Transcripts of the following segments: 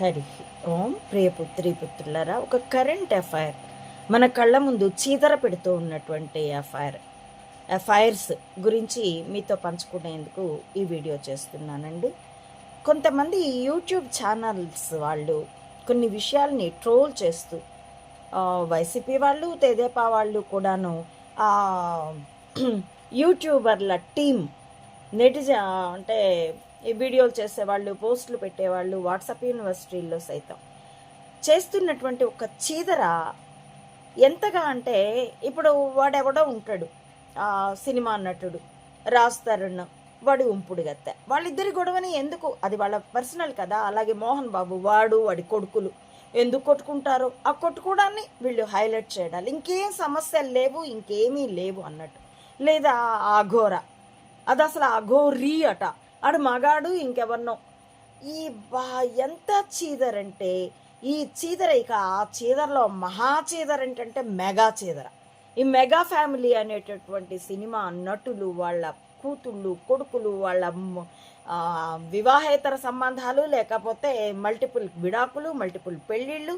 హరి ఓం ప్రియపుత్రి పుత్రులరా ఒక current FIR మన కళ్ళ ముందు చీదర పెడుతూ ఉన్నటువంటి ఎఫ్ఐఆర్ ఎఫ్ఐఆర్స్ గురించి మీతో పంచుకునేందుకు ఈ వీడియో చేస్తున్నానండి. కొంతమంది యూట్యూబ్ ఛానల్స్ వాళ్ళు కొన్ని విషయాల్ని ట్రోల్ చేస్తూ వైసీపీ వాళ్ళు తెదేపా వాళ్ళు కూడాను యూట్యూబర్ల టీం నెటిజ అంటే ఈ వీడియోలు చేసేవాళ్ళు పోస్టులు పెట్టేవాళ్ళు వాట్సాప్ యూనివర్సిటీల్లో సైతం. చేస్తున్నటువంటి ఒక చీదర ఎంతగా అంటే ఇప్పుడు వాడెవడో ఉంటాడు. ఆ, సినిమా నటుడు రాజ్ తరుణ్ వాడి ఉంపుడు గత్తె. వాళ్ళిద్దరి గొడవని ఎందుకు? అది వాళ్ళ పర్సనల్ కదా. అలాగే మోహన్ బాబు వాడు వాడి కొడుకులు. ఎందుకు కొట్టుకుంటారో? ఆ కొట్టుకోవడాన్ని వీళ్ళు హైలైట్ చేయాలి ఇంకేం సమస్యలు లేవు ఇంకేమీ లేవు అన్నట్టు. లేదా అఘోర అది అసలు అఘోరీ అట. ఆడు మగాడు ఇంకెవరినో. ఈ బా ఎంత చీదరంటే ఈ చీదర ఇక ఆ చీదరలో మహా చీదర ఏంటంటే మెగా చీదర. ఈ మెగా ఫ్యామిలీ అనేటటువంటి సినిమా నటులు వాళ్ళ కూతుళ్ళు కొడుకులు వాళ్ళ వివాహేతర సంబంధాలు లేకపోతే మల్టిపుల్ విడాకులు మల్టిపుల్ పెళ్ళిళ్ళు.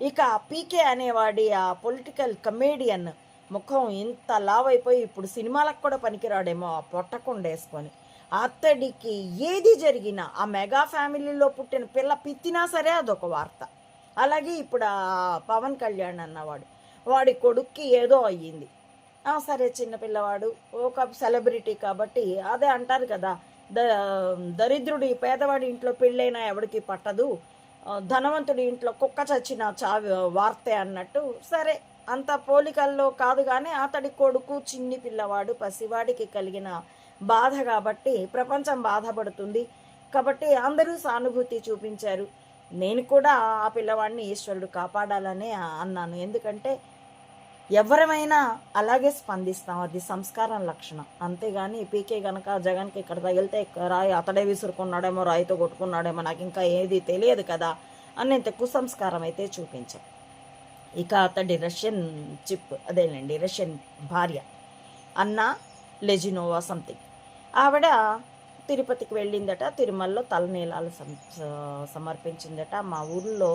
ఇక పీకే అనేవాడి ఆ పొలిటికల్ కమేడియన్ ముఖం ఇంత లావైపోయి ఇప్పుడు సినిమాలకు కూడా పనికిరాడేమో ఆ పొట్టకుండా వేసుకొని అతడికి ఏది జరిగినా ఆ మెగా ఫ్యామిలీలో పుట్టిన పిల్ల పిత్తినా సరే అదొక వార్త. అలాగే ఇప్పుడు ఆ పవన్ కళ్యాణ్ అన్నవాడు వాడి కొడుక్కి ఏదో అయ్యింది. సరే చిన్నపిల్లవాడు ఒక సెలబ్రిటీ కాబట్టి అదే అంటారు కదా ద దరిద్రుడి పేదవాడి ఇంట్లో పెళ్ళైనా ఎవడికి పట్టదు ధనవంతుడి ఇంట్లో కుక్క చచ్చిన చావి వార్తే అన్నట్టు సరే. అంత పోలికల్లో కాదు కానీ అతడి కొడుకు చిన్ని పిల్లవాడు పసివాడికి కలిగిన బాధ కాబట్టి ప్రపంచం బాధపడుతుంది. కాబట్టి అందరూ సానుభూతి చూపించారు. నేను కూడా ఆ పిల్లవాడిని ఈశ్వరుడు కాపాడాలని అన్నాను. ఎందుకంటే ఎవరమైనా అలాగే స్పందిస్తాం. అది సంస్కారం లక్షణం. అంతేగాని పీకే గనక జగన్కి ఇక్కడ తగిలితే రాయి అతడే విసురుకున్నాడేమో రాయితో కొట్టుకున్నాడేమో నాకు ఇంకా ఏది తెలియదు కదా అనేంత కుసంస్కారం అయితే చూపించాం. ఇక అతడి రష్యన్ చిప్ అదేనండి రష్యన్ భార్య అన్న లెజినోవా సంథింగ్. ఆవిడ తిరుపతికి వెళ్ళిందట తిరుమలలో తలనీలాలు సమర్పించిందట. మా ఊళ్ళో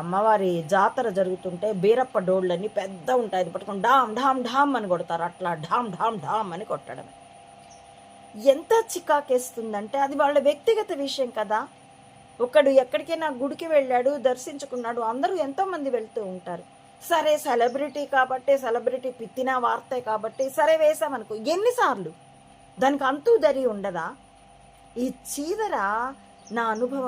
అమ్మవారి జాతర జరుగుతుంటే బీరప్ప డోళ్ళని పెద్ద ఉంటాయి. అది పట్టుకొని డామ్ ఢామ్ ఢామ్ అని కొడతారు. అట్లా ఢామ్ ఢామ్ ఢామ్ అని కొట్టడం ఎంత చికాకేస్తుందంటే అది వాళ్ళ వ్యక్తిగత విషయం కదా. ఒకడు ఎక్కడికైనా గుడికి వెళ్ళాడు దర్శించుకున్నాడు అందరూ ఎంతోమంది వెళ్తూ ఉంటారు. సరే సెలబ్రిటీ కాబట్టి సెలబ్రిటీ పిత్తిన వార్తే కాబట్టి సరే వేసామనుకో ఎన్నిసార్లు? దానికి అంతూ దరి ఉండదా? ఈ చీదర నా అనుభవం